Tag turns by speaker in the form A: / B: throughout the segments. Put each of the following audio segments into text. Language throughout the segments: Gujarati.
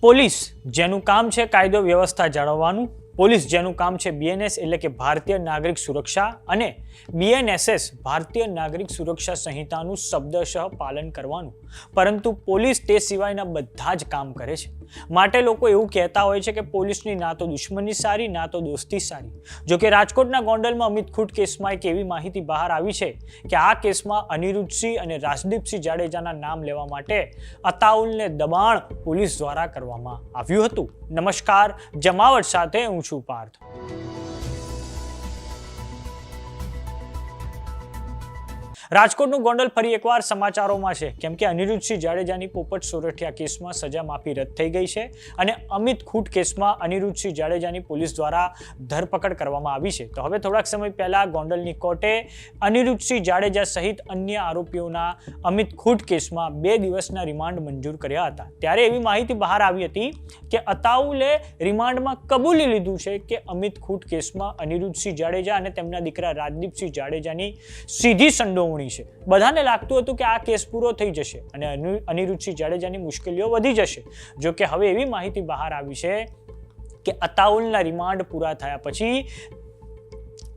A: પોલીસ જેનું કામ છે કાયદો વ્યવસ્થા જાળવવાનું પોલીસ, જેનું કામ છે બીએનએસ એટલે કે ભારતીય નાગરિક સુરક્ષા અને બીએનએસએસ ભારતીય નાગરિક સુરક્ષા સંહિતાનું શબ્દશઃ પાલન કરવાનું. પરંતુ પોલીસ તે સિવાયના બધા જ કામ કરે છે. માટે લોકો એવું કહેતા હોય છે કે પોલીસની ના તો દુશ્મની સારી, ના તો દોસ્તી સારી. જોકે રાજકોટના ગોંડલમાં અમિત ખૂટ કેસમાં એક એવી માહિતી બહાર આવી છે કે આ કેસમાં અનિરુદ્ધસિંહ અને રાજદીપસિંહ જાડેજાના નામ લેવા માટે અતાઉલને દબાણ પોલીસ દ્વારા કરવામાં આવ્યું હતું. નમસ્કાર, જમાવટ સાથે હું છું પાર્થ રાજકોટનું ગોંડલ ફરી એકવાર સમાચારોમાં છે. કેમ કે અનિરુદ્ધસિંહ જાડેજાની પોપટ સોરઠિયા કેસમાં સજા માફી રદ થઈ ગઈ છે અને અમિત ખૂટ કેસમાં અનિરુદ્ધસિંહ જાડેજાની પોલીસ દ્વારા ધરપકડ કરવામાં આવી છે. તો હવે થોડાક સમય પહેલા ગોંડલની કોર્ટે અનિરુદ્ધસિંહ જાડેજા સહિત અન્ય આરોપીઓના અમિત ખૂટ કેસમાં બે દિવસના રિમાન્ડ મંજૂર કર્યા હતા. ત્યારે એવી માહિતી બહાર આવી હતી કે અતાઉલે રિમાન્ડમાં કબૂલી લીધું છે કે અમિત ખૂટ કેસમાં અનિરુદ્ધસિંહ જાડેજા અને તેમના દીકરા રાજદીપસિંહ જાડેજાની સીધી સંડોવણી છે. બધાને લાગતું હતું કે આ કેસ પૂરો થઈ જશે અને અનિ- અનિરુદ્ધસિંહ જાડેજાની મુશ્કેલીઓ વધી જશે. જોકે હવે એવી માહિતી બહાર આવી છે કે અતાઉલના રિમાન્ડ પૂરા થયા પછી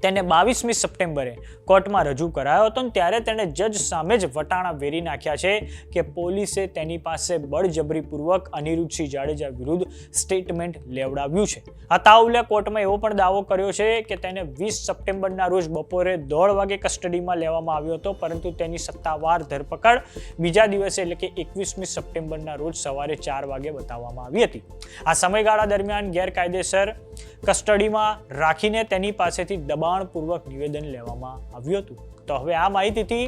A: તેને બાવીસમી સપ્ટેમ્બરે કોર્ટમાં રજૂ કરાયો હતો ત્યારે તેણે જજ સામે જ વટાણા વેરી નાખ્યા છે કે પોલીસે તેની પાસે બળજબરીપૂર્વક અનિરુદ્ધસિંહ જાડેજા વિરુદ્ધ સ્ટેટમેન્ટ લેવડાવ્યું છે. અતાઉલે કોર્ટમાં એવો પણ દાવો કર્યો છે કે તેને વીસ સપ્ટેમ્બરના રોજ બપોરે દોઢ વાગે કસ્ટડીમાં લેવામાં આવ્યો હતો, પરંતુ તેની સત્તાવાર ધરપકડ બીજા દિવસે એટલે કે એકવીસમી સપ્ટેમ્બરના રોજ સવારે ચાર વાગે બતાવવામાં આવી હતી. આ સમયગાળા દરમિયાન ગેરકાયદેસર કસ્ટડીમાં રાખીને તેની પાસેથી દબાણપૂર્વક નિવેદન લેવામાં આવ્યું હતું. તો હવે આ માહિતીથી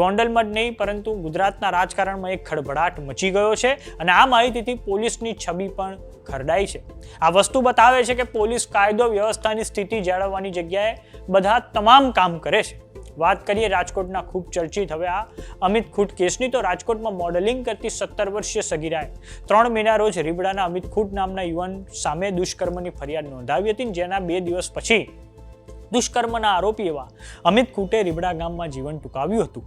A: ગોંડલમાં જ નહીં, પરંતુ ગુજરાતના રાજકારણમાં એક ખળભળાટ મચી ગયો છે અને આ માહિતીથી પોલીસની છબી પણ ખરડાઈ છે. આ વસ્તુ બતાવે છે કે પોલીસ કાયદો વ્યવસ્થાની સ્થિતિ જાળવવાની જગ્યાએ બધા તમામ કામ કરે છે. વાત કરીએ રાજકોટના ખૂબ ચર્ચિત, હવે આ અમિત ખૂટ કેસની, તો રાજકોટમાં મોડેલિંગ કરતી સત્તર વર્ષીય સગીરાએ ત્રણ મહિના રોજ રીબડાના અમિત ખૂટ નામના યુવાન સામે દુષ્કર્મની ફરિયાદ નોંધાવી હતી, જેના બે દિવસ પછી દુષ્કર્મના આરોપી એવા અમિત ખૂટે રીબડા ગામમાં જીવન ટૂંકાવ્યું હતું.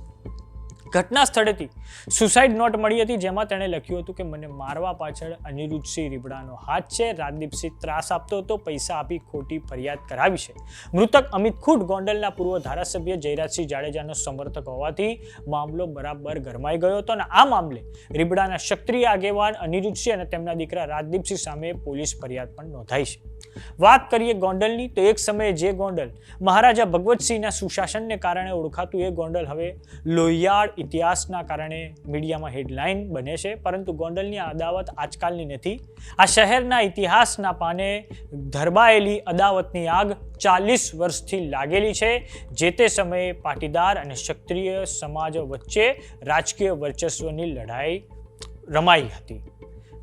A: ઘટના સ્થળેથી સુસાઇડ નોટ મળી હતી, જેમાં તેણે લખ્યું હતું કે મને મારવા પાછળ અનિરુદ્ધસિંહ રીબડાનો હાથ છે. રાજદીપસિંહ ત્રાસ આપતો હતો, પૈસા આપી ખોટી ફરિયાદ કરાવી છે. મૃતક અમિત ખુટ ગોંડલના પૂર્વ ધારાસભ્ય જયરાજસિંહ જાડેજાનો સમર્થક હોવાથી મામલો બરાબર ગરમાઈ ગયો હતો અને આ મામલે રીબડાના ક્ષત્રિય આગેવાન અનિરુદ્ધસિંહ અને તેમના દીકરા રાજદીપસિંહ સામે પોલીસ ફરિયાદ પણ નોંધાઈ છે. વાત કરીએ ગોંડલની, તો એક સમયે જે ગોંડલ મહારાજા ભગવતસિંહના સુશાસનને કારણે ઓળખાતું એ ગોંડલ હવે લોહિયાળ ઇતિહાસના કારણે મીડિયામાં હેડલાઇન બને છે, પરંતુ ગોંડલની અદાવત આજકાલની નથી. આ શહેરના ઇતિહાસના પાને ધરબાયેલી અદાવતની આગ ચાલીસ વર્ષથી લાગેલી છે, જે તે સમયે પાટીદાર અને ક્ષત્રિય સમાજ વચ્ચે રાજકીય વર્ચસ્વની લડાઈ રમાઈ હતી.